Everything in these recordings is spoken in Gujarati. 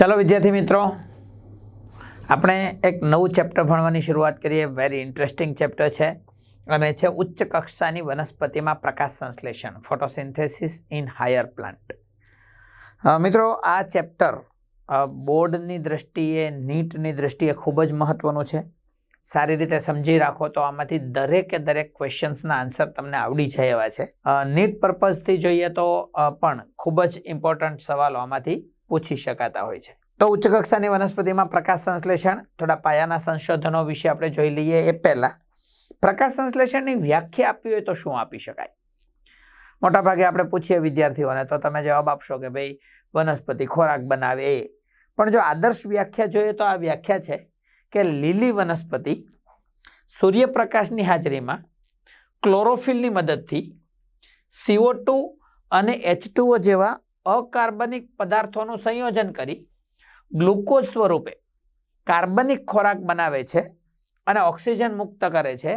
ચાલો વિદ્યાર્થી મિત્રો, આપણે એક નવું ચેપ્ટર ભણવાની શરૂઆત કરીએ. વેરી ઇન્ટરેસ્ટિંગ ચેપ્ટર છે. અને છે ઉચ્ચ કક્ષાની વનસ્પતિમાં પ્રકાશ સંશ્લેષણ ફોટોસિન્થેસિસ ઇન હાયર પ્લાન્ટ મિત્રો, આ ચેપ્ટર બોર્ડની દ્રષ્ટિએ, નીટની દ્રષ્ટિએ ખૂબ જ મહત્ત્વનું છે. સારી રીતે સમજી રાખો તો આમાંથી દરેકે દરેક ક્વેશ્ચન્સના આન્સર તમને આવડી જાય એવા છે. નીટ પર્પઝથી જોઈએ તો પણ ખૂબ જ ઇમ્પોર્ટન્ટ સવાલો આમાંથી પૂછી શકાતા હોય છે. તો ઉચ્ચ કક્ષાની વનસ્પતિમાં પ્રકાશ સંશ્લેષણ, થોડા પાયાના સંશોધનો વિશે આપણે જોઈ લઈએ એ પહેલાં. પ્રકાશ સંશ્લેષણની વ્યાખ્યા આપવી હોય તો શું આપી શકાય? મોટાભાગે આપણે પૂછીએ વિદ્યાર્થીઓને, તો તમે જવાબ આપશો કે ભાઈ, વનસ્પતિ ખોરાક બનાવે એ. પણ જો આદર્શ વ્યાખ્યા જોઈએ તો આ વ્યાખ્યા છે કે લીલી વનસ્પતિ સૂર્યપ્રકાશની હાજરીમાં ક્લોરોફિલની મદદથી સીઓ ટુ અને એચ જેવા અકાર્બનિક પદાર્થોનું સંયોજન કરી ગ્લુકોઝ સ્વરૂપે કાર્બનિક ખોરાક બનાવે છે અને ઓક્સિજન મુક્ત કરે છે.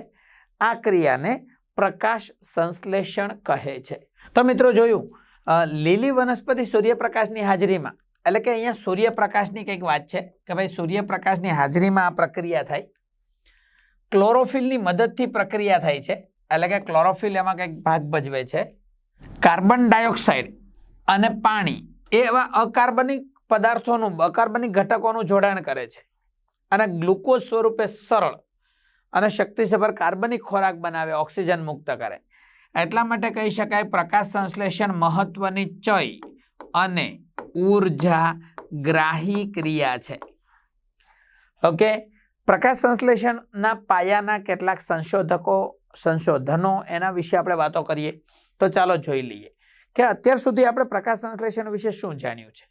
આ ક્રિયાને પ્રકાશ સંશ્લેષણ કહે છે. તો મિત્રો જોયું લીલી વનસ્પતિ સૂર્યપ્રકાશની હાજરીમાં, એટલે કે અહીંયા સૂર્યપ્રકાશની કંઈક વાત છે કે ભાઈ સૂર્યપ્રકાશની હાજરીમાં આ પ્રક્રિયા થાય. ક્લોરોફિલની મદદથી પ્રક્રિયા થાય છે, એટલે કે ક્લોરોફિલ એમાં કંઈક ભાગ ભજવે છે. કાર્બન ડાયોક્સાઇડ અને પાણી. એવા અકાર્બનિક પદાર્થોનું, અકાર્બનિક ઘટકોનું જોડાણ કરે છે. અને ગ્લુકોઝ સ્વરૂપે સરળ અને શક્તિસભર કાર્બનિક ખોરાક બનાવે, ઓક્સિજન મુક્ત કરે. એટલા માટે કહી શકાય, પ્રકાશ સંશ્લેષણ મહત્વની ચય અને ઊર્જા ગ્રાહી ક્રિયા છે. ઓકે? પ્રકાશ સંશ્લેષણના પાયાના કેટલાક સંશોધકો, સંશોધનો એના વિશે આપણે વાતો કરીએ. તો ચાલો જોઈ લઈએ. કે અત્યાર સુધી આપણે પ્રકાશ સંશ્લેષણ વિશે શું જાણ્યું છે?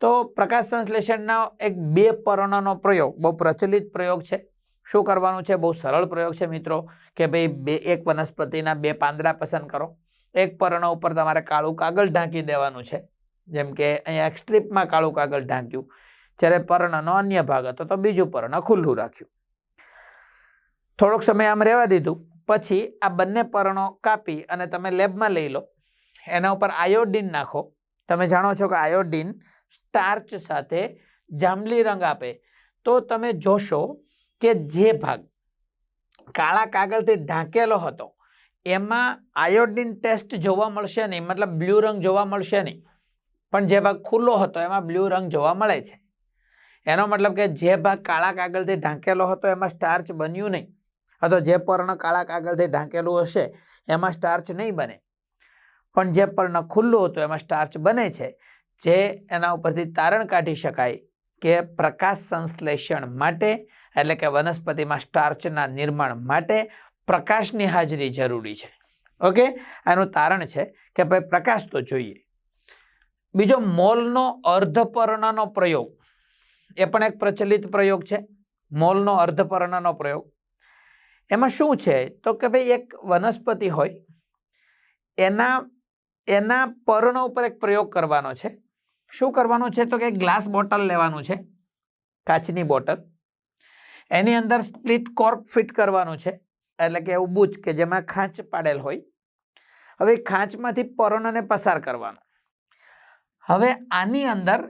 તો પ્રકાશ સંશ્લેષણના એક બે પર્ણનો પ્રયોગ, બહુ પ્રચલિત પ્રયોગ છે. શું કરવાનું છે? બહુ સરળ પ્રયોગ છે મિત્રો, કે ભાઈ બે, એક વનસ્પતિના બે પાંદડા પસંદ કરો. એક પર્ણ ઉપર તમારે કાળું કાગળ ઢાંકી દેવાનું છે. જેમ કે અહીંયા સ્ટ્રીપમાં કાળું કાગળ ઢાંક્યું. જ્યારે પર્ણનો અન્ય ભાગ હતો, તો બીજું પર્ણ ખુલ્લું રાખ્યું. થોડોક સમય આમ રહેવા દીધું. પછી આ બંને પર્ણો કાપી અને તમે લેબમાં લઈ લો. એના ઉપર આયોડિન નાખો. તમે જાણો છો કે આયોડિન સ્ટાર્ચ સાથે જાંબલી રંગ આપે. તો તમે જોશો કે જે ભાગ કાળા કાગળથી ઢાંકેલો હતો, એમાં આયોડિન ટેસ્ટ જોવા મળશે નહીં, મતલબ બ્લુ રંગ જોવા મળશે નહીં. પણ જે ભાગ ખુલ્લો હતો, એમાં બ્લુ રંગ જોવા મળે છે. એનો મતલબ કે જે ભાગ કાળા કાગળથી ઢાંકેલો હતો, એમાં સ્ટાર્ચ બન્યું નહીં. અથવા જે પર્ણ કાળા કાગળથી ઢાંકેલું હશે, એમાં સ્ટાર્ચ નહીં બને. પણ જે પર્ણ ખુલ્લું હતું એમાં સ્ટાર્ચ બને છે, જે એના ઉપરથી તારણ કાઢી શકાય કે પ્રકાશ સંશ્લેષણ માટે, એટલે કે વનસ્પતિમાં સ્ટાર્ચના નિર્માણ માટે પ્રકાશની હાજરી જરૂરી છે. ઓકે? આનું તારણ છે કે ભાઈ પ્રકાશ તો જોઈએ. બીજો મોલનો અર્ધપર્ણનો પ્રયોગ. એ પણ એક પ્રચલિત પ્રયોગ છે. મોલનો અર્ધપર્ણનો પ્રયોગ. એમાં શું છે? તો કે ભાઈ એક વનસ્પતિ હોય, એના એના પર્ણ ઉપર એક પ્રયોગ કરવાનો છે. શું કરવાનું છે? તો કે ગ્લાસ બોટલ લેવાનું છે, કાચની બોટલ. એની અંદર સ્પ્લિટ કોર્ક ફિટ કરવાનું છે, એટલે કે એવું બૂચ કે જેમાં ખાંચ પાડેલ હોય. હવે ખાંચમાંથી પર્ણને પસાર કરવાનો. હવે આની અંદર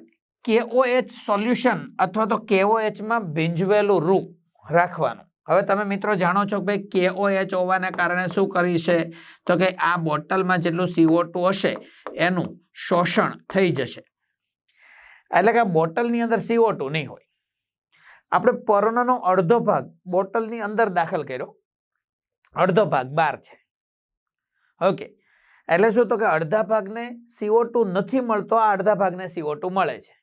કેઓએચ સોલ્યુશન અથવા તો કેઓએચમાં ભીંજવેલું રૂ રાખવાનું. હવે તમે મિત્રો જાણો છો કે ભાઈ કેઓએચ હોવાને કારણે શું કરી છે? તો કે આ બોટલમાં જેટલું સીઓ ટુ હશે, એનું શોષણ થઈ જશે. એટલે કે બોટલની અંદર સીઓ ટુ નહીં હોય. આપણે પર્ણનો અડધો ભાગ બોટલની અંદર દાખલ કર્યો. અડધો ભાગ બાર છે. ઓકે. એટલે શું તો કે અડધા ભાગને સીઓ ટુ નથી મળતો, આ અડધા ભાગને સીઓ ટુ મળે છે.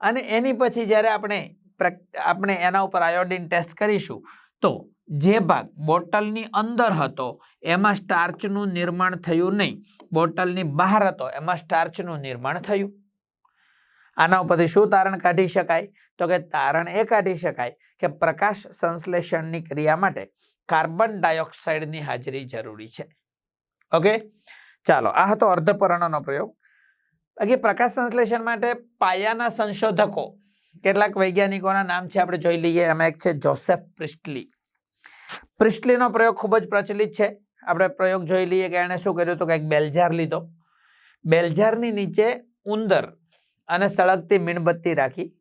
અને એની પછી જ્યારે આપણે આપણે એના ઉપર આયોડિન ટેસ્ટ કરીશું. તો જે ભાગ બોટલની અંદર હતો, એમાં સ્ટાર્ચનું નિર્માણ થયું નહીં. બોટલની બહાર હતો, એમાં સ્ટાર્ચનું નિર્માણ થયું. આના ઉપરથી શું તારણ કાઢી શકાય? તો કે તારણ એ કાઢી શકાય કે પ્રકાશ સંશ્લેષણની ક્રિયા માટે કાર્બન ડાયોક્સાઇડની હાજરી જરૂરી છે. ઓકે? ચાલો, આ હતો અર્ધપર્ણનો પ્રયોગ. બાકી પ્રકાશ સંશ્લેષણ માટે પાયાના સંશોધકો કેટલાક વૈજ્ઞાનિકોના નામ છે, આપણે જોઈ લઈએ. એમાં એક છે જોસેફ પ્રિસ્ટલી. પ્રિસ્ટલીનો પ્રયોગ ખૂબ જ પ્રચલિત છે. આપણે પ્રયોગ જોઈ લઈએ કે એણે શું કર્યું તો કે એક બેલજાર લીધો. બેલજારની નીચે ઉંદર અને સળગતી મીણબત્તી રાખી.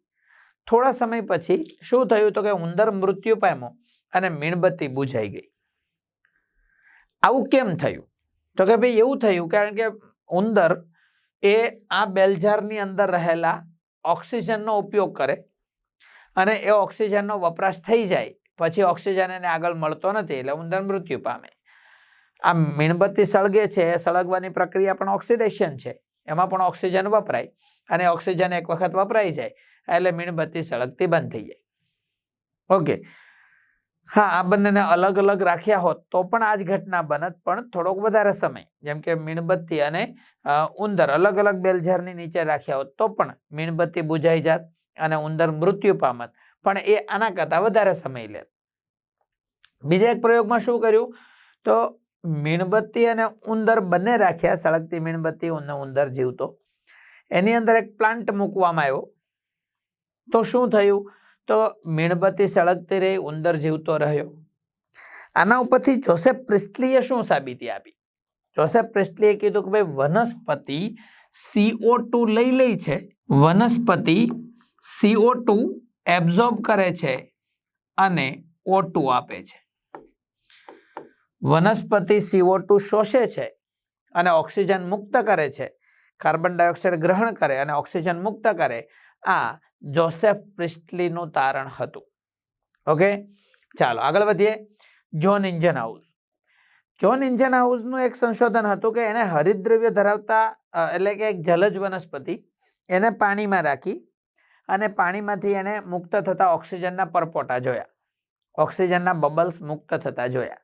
થોડા સમય પછી શું થયું તો કે ઉંદર મૃત્યુ પામ્યો અને મીણબત્તી બુઝાઈ ગઈ. આવું કેમ થયું? તો કે ભાઈ એવું થયું કારણ કે ઉંદર એ આ બેલજારની અંદર રહેલા ઓક્સિજનનો ઉપયોગ કરે અને એ ઓક્સિજનનો વપરાશ થઈ જાય, પછી ઓક્સિજન એને આગળ મળતો નથી એટલે ઉંદર મૃત્યુ પામે. આ મીણબત્તી સળગે છે, એ સળગવાની પ્રક્રિયા પણ ઓક્સિડેશન છે, એમાં પણ ઓક્સિજન વપરાય અને ઓક્સિજન એક વખત વપરાઈ જાય એટલે મીણબત્તી સળગતી બંધ થઈ જાય. ઓકે. હા, આ બંનેને અલગ અલગ રાખ્યા હોત તો પણ આ જ ઘટના બનત, પણ થોડોક વધારે સમય. જેમ કે મીણબત્તી અને ઉંદર અલગ અલગ બેલઝારની નીચે રાખ્યા હોત તો પણ મીણબત્તી બુઝાઈ જાત અને ઉંદર મૃત્યુ પામત. પણ એ આના કરતાં વધારે સમય લે બીજા એક પ્રયોગમાં શું કર્યું? તો મીણબત્તી અને ઉંદર બંને રાખ્યા, સળગતી મીણબત્તી અને ઉંદર જીવતો. એની અંદર એક પ્લાન્ટ મૂકવામાં આવ્યો. તો શું થયું? તો મીણબત્તી સળગતી રહી, ઉંદર જીવતો રહ્યો. આના ઉપરથી જોસેફ પ્રિસ્ટલીએ શું સાબિતી આપી? જોસેફ પ્રિસ્ટલીએ કીધું કે ભાઈ, વનસ્પતિ સીઓ ટુ લઈ લઈ છે. વનસ્પતિ સીઓ ટુ એબ્ઝોર્બ કરે છે અને ઓ ટુ આપે છે. વનસ્પતિ સીઓ ટુ શોષે છે અને ઓક્સિજન મુક્ત કરે છે. કાર્બન ડાયોક્સાઇડ ગ્રહણ કરે અને ઓક્સિજન મુક્ત કરે. આ જોસેફ પ્રિસ્ટલીનું તારણ હતું. ઓકે? ચાલો, આગળ વધીએ. જોન ઇન્જન હાઉસ જોન ઇન્જન હાઉસનું એક સંશોધન હતું કે એને હરિદ્રવ્ય ધરાવતા એટલે કે એક જલજ વનસ્પતિ, એને પાણીમાં રાખી અને પાણીમાંથી એણે મુક્ત થતા ઓક્સિજનના પરપોટા જોયા. ઓક્સિજનના બબલ્સ મુક્ત થતા જોયા.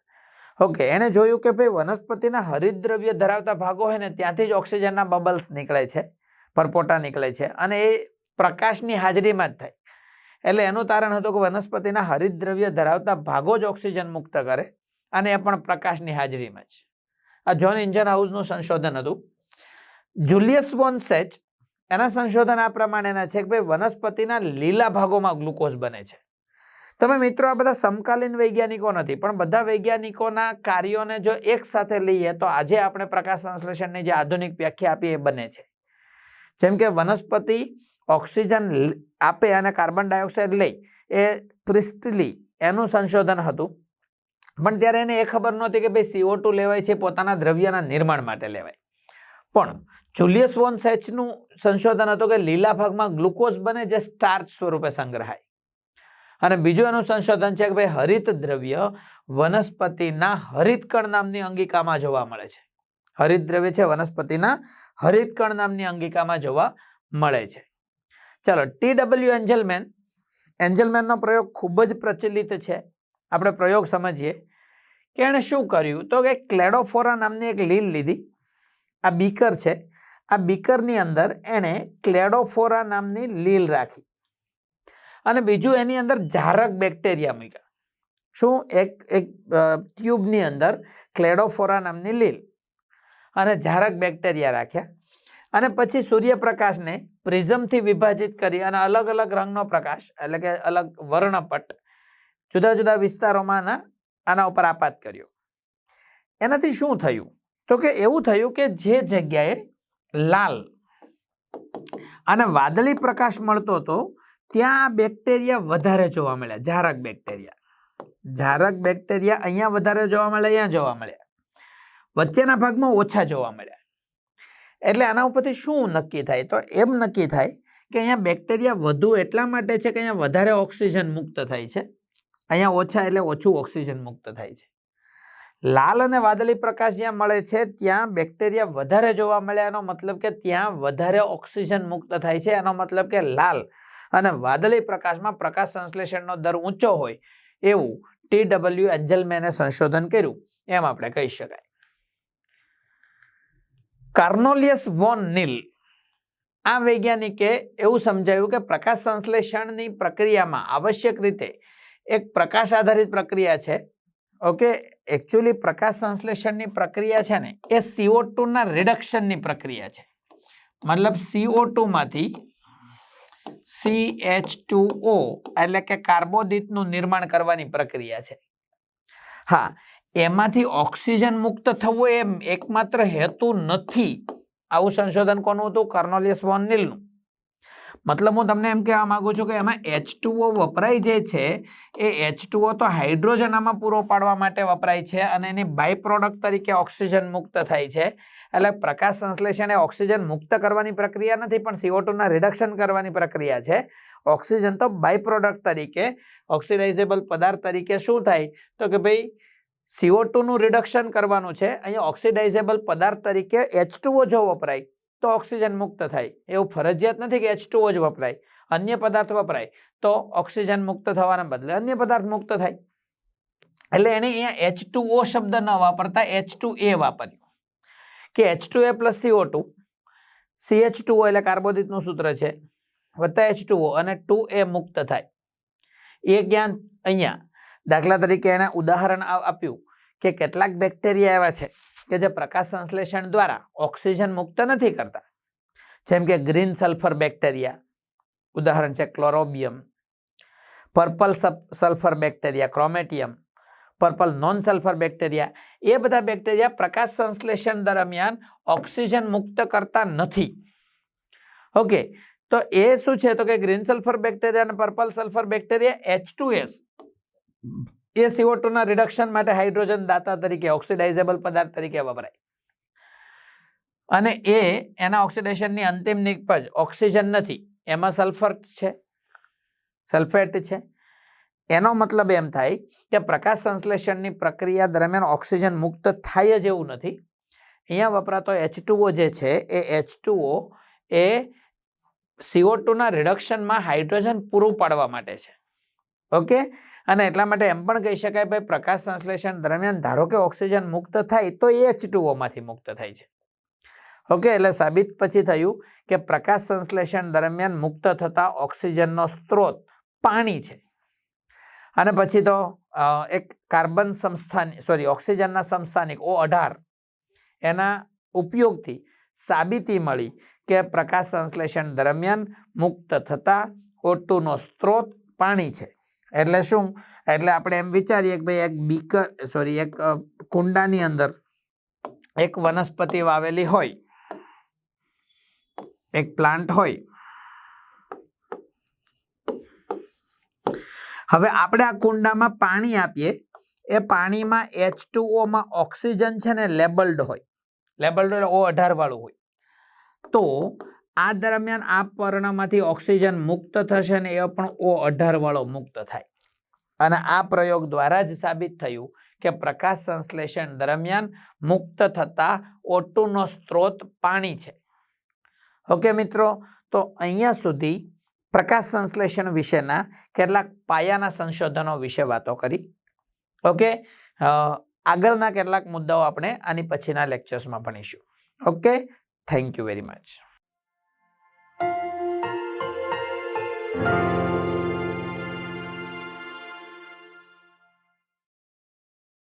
ઓકે, એણે જોયું કે ભાઈ, વનસ્પતિના હરિદ્રવ્ય ધરાવતા ભાગો હોય ને, ત્યાંથી જ ઓક્સિજનના બબલ્સ નીકળે છે, પરપોટા નીકળે છે. અને એ પ્રકાશની હાજરીમાં જ થાય. એટલે એનું તારણ હતું કે વનસ્પતિના હરિતદ્રવ્ય ધરાવતા ભાગો જ ઓક્સિજન મુક્ત કરે અને એ પણ પ્રકાશની હાજરીમાં જ. આ જોન ઇન્જન હાઉસનું સંશોધન હતું. જુલિયસ વોન સેચ, એના સંશોધન આ પ્રમાણેના છે કે ભાઈ વનસ્પતિના લીલા ભાગોમાં ગ્લુકોઝ બને છે. તમે મિત્રો આ બધા સમકાલીન વૈજ્ઞાનિકો નથી, પણ બધા વૈજ્ઞાનિકોના કાર્યોને જો એક સાથે લઈએ તો આજે આપણે પ્રકાશ સંશ્લેષણની જે આધુનિક વ્યાખ્યા આપી એ બને છે. જેમ કે વનસ્પતિ ઓક્સિજન આપે અને કાર્બન ડાયોક્સાઇડ લઈ. એ પ્રિસ્ટલી એનું સંશોધન હતું. પણ ત્યારે એને એ ખબર નહોતી કે ભાઈ સીઓ ટુ લેવાય છે, પોતાના દ્રવ્યના નિર્માણ માટે લેવાય. પણ જુલિયસ વોન સેચનું સંશોધન હતું કે લીલા ભાગમાં ગ્લુકોઝ બને જે સ્ટાર્ચ સ્વરૂપે સંગ્રહાય. અને બીજું એનું સંશોધન છે કે ભાઈ હરિત દ્રવ્ય વનસ્પતિના હરિતકણ નામની અંગિકામાં જોવા મળે છે. હરિત દ્રવ્ય છે, વનસ્પતિના હરિતકણ નામની અંગિકામાં જોવા મળે છે. ચાલો ટી ડબલ્યુ એન્જલમેન એન્જલમેનનો પ્રયોગ ખૂબ જ પ્રચલિત છે. આપણે પ્રયોગ સમજીએ. કે એણે શું કર્યું? તો કે ક્લેડોફોરા નામની એક લીલ લીધી. આ બીકર છે. આ બીકરની અંદર એણે ક્લેડોફોરા નામની લીલ રાખી. અને બીજું એની અંદર જારક બેક્ટેરિયા મૂક્યા. શું? એક એક ટ્યુબની અંદર ક્લેડોફોરા નામની લીલ. અને જારક બેક્ટેરિયા રાખ્યા. અને પછી સૂર્યપ્રકાશને પ્રિઝમથી વિભાજિત કરી અને અલગ અલગ રંગનો પ્રકાશ, એટલે કે અલગ વર્ણપટ, જુદા જુદા વિસ્તારોમાં આના ઉપર આપાત કર્યો. એનાથી શું થયું? તો કે એવું થયું કે જે જગ્યાએ લાલ અને વાદળી પ્રકાશ મળતો હતો, ત્યાં બેક્ટેરિયા વધારે જોવા મળ્યા. જારક બેક્ટેરિયા. જારક બેક્ટેરિયા અહીંયા વધારે જોવા મળે અહીંયા જોવા મળ્યા. વચ્ચેના ભાગમાં ઓછા જોવા મળ્યા. એટલે આના ઉપરથી શું નક્કી થાય? તો એમ નક્કી થાય કે અહીંયા બેક્ટેરિયા વધુ એટલા માટે છે કે અહીંયા વધારે ઓક્સિજન મુક્ત થાય છે. અહીંયા ઓછા એટલે ઓછું ઓક્સિજન મુક્ત થાય છે. લાલ અને વાદળી પ્રકાશ જ્યાં મળે છે, ત્યાં બેક્ટેરિયા વધારે જોવા મળે એનો મતલબ કે ત્યાં વધારે ઓક્સિજન મુક્ત થાય છે. એનો મતલબ કે લાલ અને વાદળી પ્રકાશમાં પ્રકાશ સંશ્લેષણનો દર ઊંચો હોય એવું ટી ડબલ્યુ એન્જલમેને સંશોધન કર્યું. એમ આપણે કહી શકાય. Cornelius van Niel. આ વૈજ્ઞાનિકે એવું સમજાવ્યું કે પ્રકાશ સંશ્લેષણની પ્રક્રિયામાં આવશ્યક રીતે એક પ્રકાશ આધારિત પ્રક્રિયા છે. ઓકે એકચ્યુઅલી પ્રકાશ સંશ્લેષણની પ્રક્રિયા છે ને, એ સીઓ ટુના રિડક્શનની પ્રક્રિયા છે. મતલબ સીઓ ટુમાંથી સી એચ ટુ ઓ એટલે કે કાર્બોદિતનું નિર્માણ કરવાની પ્રક્રિયા છે. હા એમાંથી ઓક્સિજન મુક્ત થવું એમ એકમાત્ર હેતુ નથી. આવું સંશોધન કોનું હતું? કર્નોલિયસ વોન નીલનું. મતલબ હું તમને એમ કહેવા માગું છું કે એમાં એચ વપરાય જે છે, એ એચ તો હાઇડ્રોજન આમાં પૂરો પાડવા માટે વપરાય છે અને એની બાય પ્રોડક્ટ તરીકે ઓક્સિજન મુક્ત થાય છે. એટલે પ્રકાશ સંશ્લેષણ એ ઓક્સિજન મુક્ત કરવાની પ્રક્રિયા નથી, પણ સીઓ ટુના રિડક્શન કરવાની પ્રક્રિયા છે. ઓક્સિજન તો બાય પ્રોડક્ટ તરીકે ઓક્સિડાઇઝેબલ પદાર્થ તરીકે શું થાય? તો કે ભાઈ સીઓ ટુનું રિડક્શન કરવાનું છે. અહીંયા ઓક્સિડાઇઝેબલ પદાર્થ તરીકે એચ જો વપરાય, તો ઓક્સિજન મુક્ત થાય. એવું ફરજિયાત નથી કે એચ જ વપરાય. અન્ય પદાર્થ વપરાય, તો ઓક્સિજન મુક્ત થવાના બદલે અન્ય પદાર્થ મુક્ત થાય. એટલે એને અહીંયા એચ શબ્દ ન વાપરતા એચ ટુ એ વાપર્યું. કે H two A plus CO two C H two એટલે કાર્બોદિતનું સૂત્ર છે, વત્તા એચ અને ટુ એ મુક્ત થાય. એ જ્ઞાન અહીંયા દાખલા તરીકે એને ઉદાહરણ આપ્યું કે કેટલાક બેક્ટેરિયા એવા છે કે જે પ્રકાશ સંશ્લેષણ દ્વારા ઓક્સિજન મુક્ત નથી કરતા. જેમ કે ગ્રીન સલ્ફર બેક્ટેરિયા, ઉદાહરણ છે chlorobium, purple sulphur bacteria, chromatium, purple non sulphur bacteria, એ બધા બેક્ટેરિયા પ્રકાશ સંશ્લેષણ દરમિયાન ઓક્સિજન મુક્ત કરતા નથી. ઓકે, તો એ શું છે? તો કે ગ્રીન સલ્ફર બેક્ટેરિયા અને purple sulphur bacteria H two S એ સીઓ ટુના રિડક્શન માટે હાઇડ્રોજન દાતા તરીકે ઓક્સિડાઇઝેબલ પદાર્થ તરીકે વપરાય. અને એ એના ઓક્સિડેશનની અંતિમ નિપજ ઓક્સિજન નથી, એમાં સલ્ફર છે સલ્ફેટ છે. એનો મતલબ એમ થાય કે પ્રકાશ સંશ્લેષણની પ્રક્રિયા દરમિયાન ઓક્સિજન મુક્ત થાય જ એવું નથી. અહીંયા વપરાતો એચ જે છે, એ એચ એ સીઓ ટુના રિડક્શનમાં હાઇડ્રોજન પૂરું પાડવા માટે છે. ઓકે અને એટલા માટે એમ પણ કહી શકાય ભાઈ, પ્રકાશ સંશ્લેષણ દરમિયાન ધારો કે ઓક્સિજન મુક્ત થાય, તો એ એચ ટુઓમાંથી મુક્ત થાય છે. ઓકે, એટલે સાબિત પછી થયું કે પ્રકાશ સંશ્લેષણ દરમિયાન મુક્ત થતા ઓક્સિજનનો સ્ત્રોત પાણી છે. અને પછી તો એક કાર્બન સંસ્થાની, સોરી, ઓક્સિજનના સંસ્થાનિક ઓ અઢાર એના ઉપયોગથી સાબિતી મળી કે પ્રકાશ સંશ્લેષણ દરમિયાન મુક્ત થતા O2 નો સ્ત્રોત પાણી છે. એટલે શું? એટલે આપણે એમ વિચારીએ કે ભાઈ એક બીકર સોરી એક કુંડાની અંદર એક વનસ્પતિ વાવેલી હોય, એક પ્લાન્ટ હોય. હવે આપણે આ કુંડામાં પાણી આપીએ, એ પાણીમાં એચમાં ઓક્સિજન છે ને લેબલ્ડ હોય. લેબલ્ડ એટલે ઓ અઢાર વાળું હોય. તો આ દરમિયાન આ પર્ણમાંથી ઓક્સિજન મુક્ત થશે ને એ પણ ઓ અઢાર વાળો મુક્ત થાય. અને આ પ્રયોગ દ્વારા જ સાબિત થયું કે પ્રકાશ સંશ્લેષણ દરમિયાન મુક્ત થતા ઓટુનો સ્ત્રોત પાણી છે. ઓકે મિત્રો, તો અહીંયા સુધી પ્રકાશ સંશ્લેષણ વિશેના કેટલાક પાયાના સંશોધનો વિશે વાતો કરી. ઓકે આગળના કેટલાક મુદ્દાઓ આપણે આની પછીના લેક્ચર્સમાં ભણીશું. Okay thank you very much Bye.